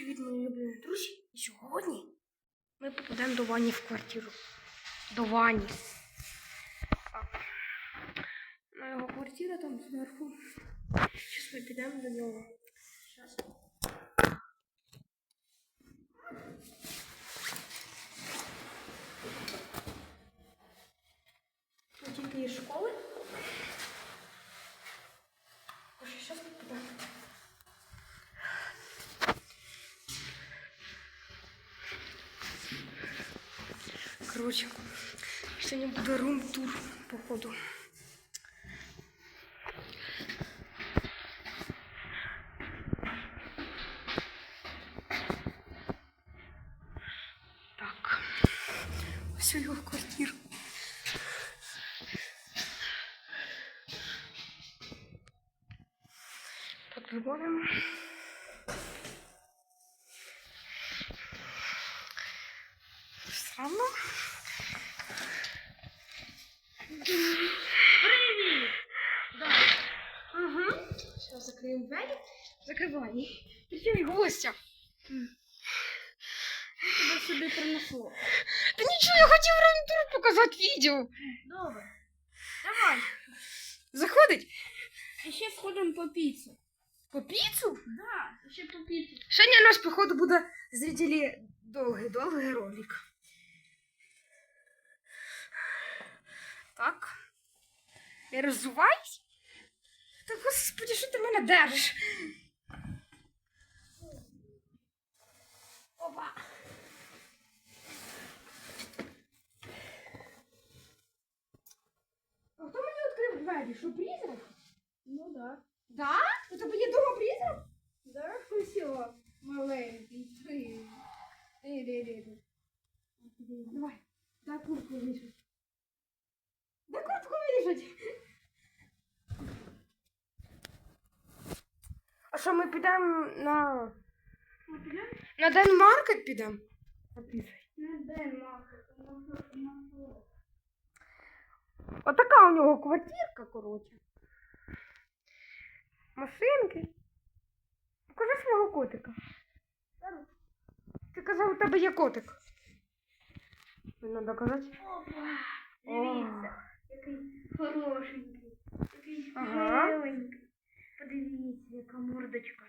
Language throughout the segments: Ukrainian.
Привіт, мої любі друзі. І сьогодні ми попадемо до Вані в квартиру. До Вані. Так. На його квартира там зверху. Зараз ми підемо до нього. Ми тільки школи. Ось зараз ми підемо. Короче, сегодня буде рум-тур, походу. Так. Ось його квартира. Подзвонимо. Странно. Привіт! Да. Угу. Сейчас закроем двері. Закривай. Причем гостя. Тебе сюди принесло. Та нічого, я хотів рум-тур показати відео. Добре. Давай. Заходить? І ще сходимо по піцу. По піцу? Да, ще по піцу. Сьогодні у нас, походу, буде зрителі довгий, довгий ролик. Так. Я роззуваюсь. Та господи, що ти мене держиш? Опа. А хто мені відкрив двері? Що призрак? Ну да. Да? У тебе є дома призрак? Да, все. Маленький. Привіт. Ди-ди-ди-ди. Давай, дай куртку вішать. Дай куртку вішать. А що ми підемо на. На Денмаркет підемо? Не де махати. Отака у нього квартирка, коротше. Машинки. Покажи свого котика. Ти казав, у тебе є котик. Не треба казати. Дивіться. Який хорошенький. Який Ага. Подивіться, яка мордочка.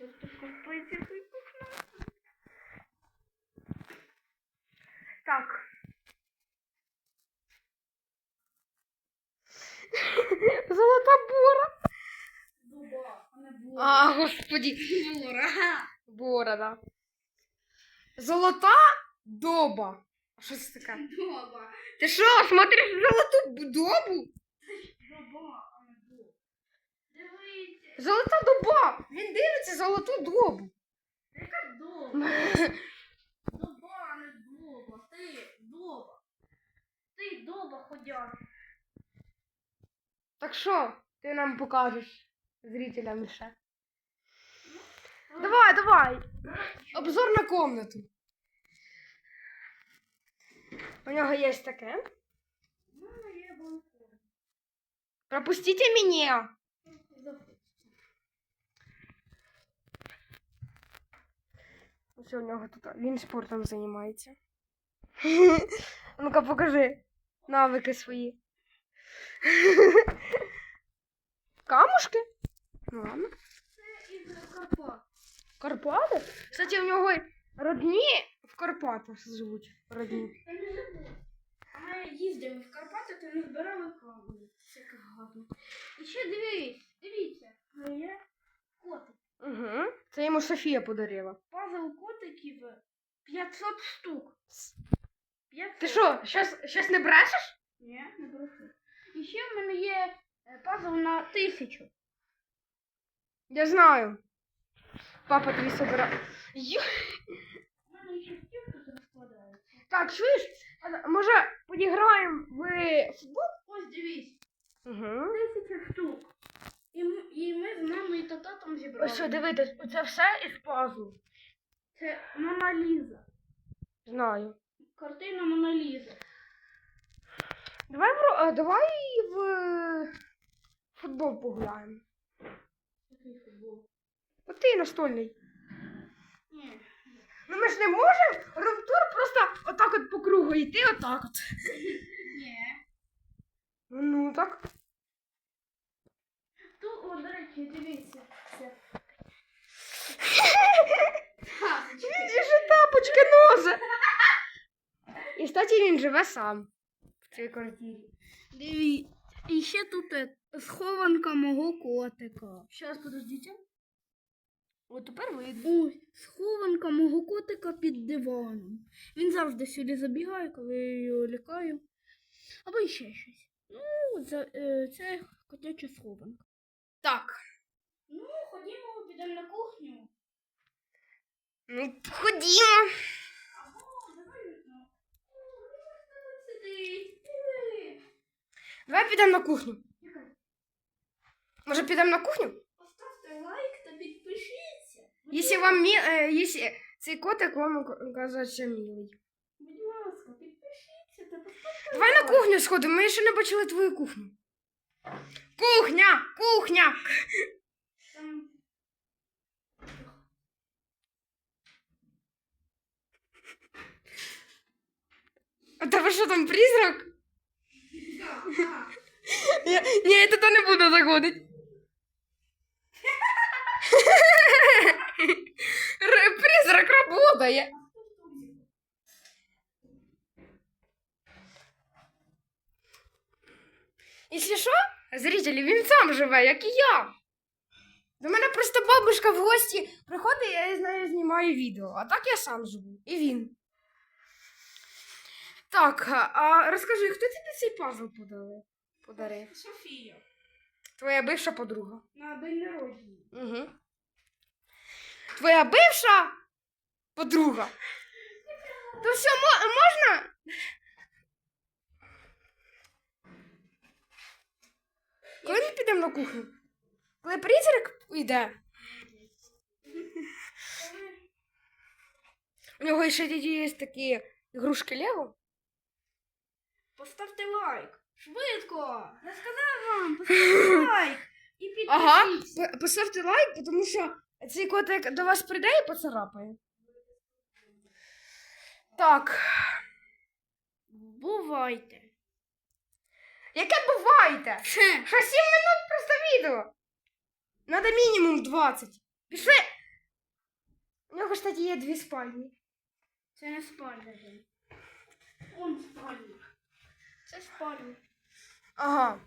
Просто капець, який. Так. Золота бора. Дуба, а не була. А, господи. Бора. Бора, да. Золота доба. А що це таке? Дуба. Ти що, смотриш золоту добу? Дуба, а не дуба. Дивіться. Золота доба. Він дивиться золоту добу. Яка дуба? Дуба, а не дуба. Ти дуба. Ти дуба ходяща. Так що ти нам покажеш зрителям ще? Давай, давай. Обзор на комнату. У нього є таке. Пропустите мене. Ось у нього тут. Він спортом займається. Ну-ка, покажи навики свої. Камушки? Ну ладно. Це із Карпат. Карпати? Кстати, у нього родні в Карпатах живуть. Родні. Ми їздили в Карпати, то не збирали каву. Це гарно. І ще дивись, дивіться. Є котик. Угу. Це йому Софія подарила. Пазл котиків 500 штук. 500. Ти що, щас, щас не брешеш? Ні, не прошу. І ще в мене є е, пазл на тисячу. Я знаю. Папа тобі собирає. Йо... У мене ще стілки розкладаються. Так, чуєш? А, Може, підіграємо в футбол? Ось дивись, Угу. тисяча штук. І, м- і ми з мамою та татом зібрали. Ось що, дивитись, оце все із пазлу. Це Мона Ліза. Знаю. Картина Мона Ліза. Давай, в, ро- давай в футбол погуляємо. Який футбол? От ти настольний. Ну ми ж не можемо румтур просто отак от по кругу йти, отак от. Ні. Ну так. Речі, дивіться. Це. Ха. Він же тапочки нозе. І кстати, він живе сам в цій квартирі. Дивіться. І ще тут е, схованка мого котика. Зараз подождіть. От тепер видно. Ось, схованка мого котика під диваном. Він завжди сюди забігає, коли я його лякаю. Або ще щось. Ну, це, е, це котяча схованка. Так. Ну, ходімо, підемо на кухню. Ну, ходімо. Або давай. ну, сидить. Давай підемо на кухню. Чекай, Може, підемо на кухню? Поставте лайк та підпишіться. Будь Якщо вам мі... е, якщо цей котик вам кажеться милий. Будь ласка, підпишіться та поставте Давай на кухню сходимо, ми ще не бачили твою кухню. Кухня! Кухня! Там... А тебе що там призрак? Я... Ні, я туди не буду заходити. Призрак работає. Якщо що, зрителі, він сам живе, як і я. До мене просто бабушка в гості приходить, я з нею знімаю відео, а так я сам живу. І він. Так, а- розкажи, хто тобі цей пазл подарив? подарив? Софія. Твоя бивша подруга. На день народження. Угу. Твоя бивша подруга. То все, можна? Коли ми підемо на кухню? Коли призрак йде, у нього ще є такі ігрушки Лего. Поставте лайк. Швидко. Я сказав вам, поставте лайк. І підпишіться. Ага, п- поставте лайк, тому що цей котик до вас прийде і поцарапає. Так. Бувайте. Яке буваєте? Що 7 минут просто відео? Надо мінімум 20. Пішли. У нього, кстати, є дві спальні. Це не спальня. Он спальня. Це спальня. Ага.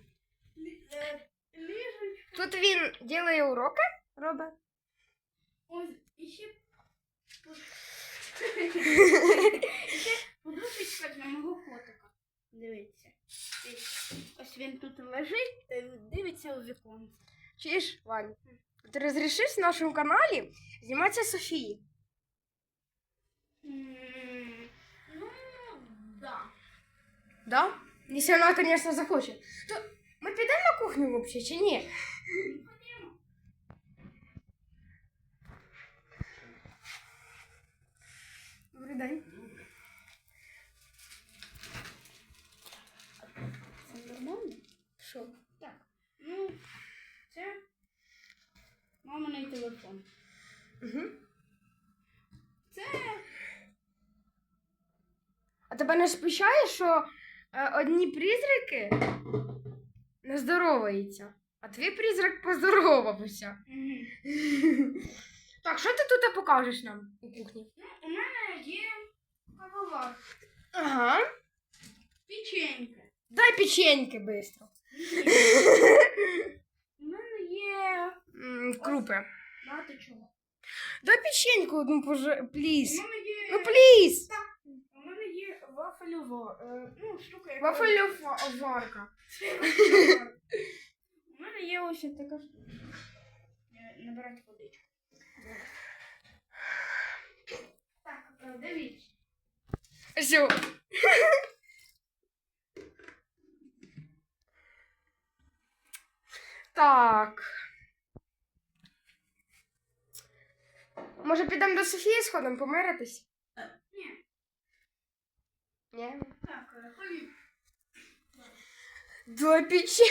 Е, Ліжечко. Тут він ділає уроки, робить. Ось і ще. Подушечка для мого котика. Дивіться. Ось- Ось він тут лежить та дивиться у вікон. Чуєш, Вань? Ти розрішиш в нашому каналі зніматися Софії? М, Ну, да. Да? Якщо вона, звісно, захоче. То ми підемо на кухню взагалі чи ні? Ну, ходімо. Добрий день. Це нормально? Що? Так. Ну, це телефон. Угу. Це А тебе не спущає, що е, одні призраки не здороваються, а твій призрак поздоровався. Так, що ти тут покажеш нам у кухні? ну, у мене є кавовар, Ага. печенька. Дай печеньки швидко. У мене є Крупи. Багато чого. Дай печеньку одну. У пліз. Ну, пліз. у мене є вафельова, е, ну, штука, яка... Вафельоварка. У мене є ось така штука. Е, Набирати водичку. Так, е, дивіться. Все. Так. Може, підемо до Софії сходом помиритись? Ні, Ні. так, е, ходіть. До печі.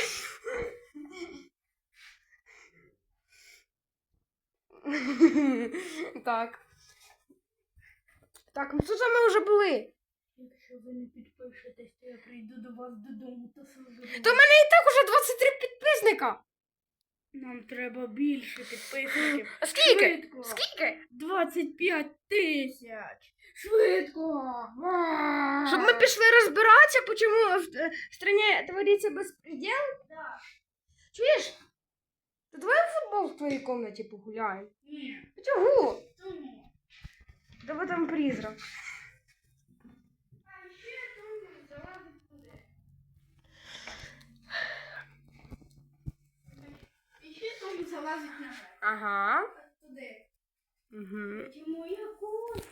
так. Так, ну тут ми вже були. Якщо ви не підпишетесь, то я прийду до вас додому та сожру. То в мене і так уже 23 підписника. Нам треба більше підписників. А скільки? Швидко. Скільки? 25 тисяч. Швидко. Щоб ми пішли розбиратися, чому в е, стране твориться безпреділ? Да. Чуєш? То давай в футбол в твоїй кімнаті погуляємо. Ні. Чого? Тому. Давай там призрак. А ще Тоня залазить туди. І ще Тоня залазить на верх. Ага. Туди. Угу. Це моя кот.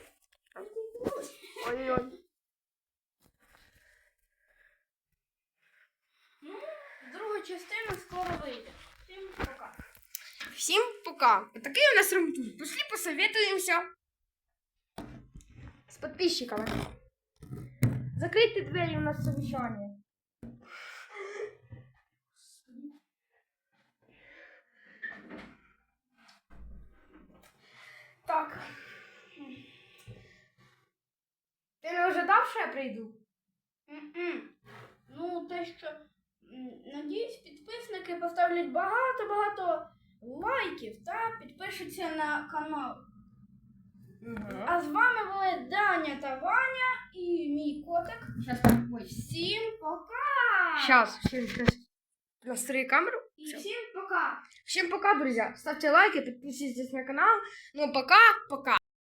Ой-ой. Ну, друга частина скоро вийде. Всім пока. Всім пока. Такий у нас ремонт. Пошли посоветуємося з підписчиками. Закрийте двері у нас совещание. Так. Ти не ожидав, що я прийду? М-м. Ну, те, що надіюсь, підписники поставлять багато-багато лайків та підпишуться на канал. Угу. А з вами були Даня та Ваня і мій котик. Ой. Всім пока! Сейчас, сейчас. Настрою камеру. І Всё. всім пока! Всем пока, друзья. Ставьте лайки, подписывайтесь на канал. Ну, пока-пока.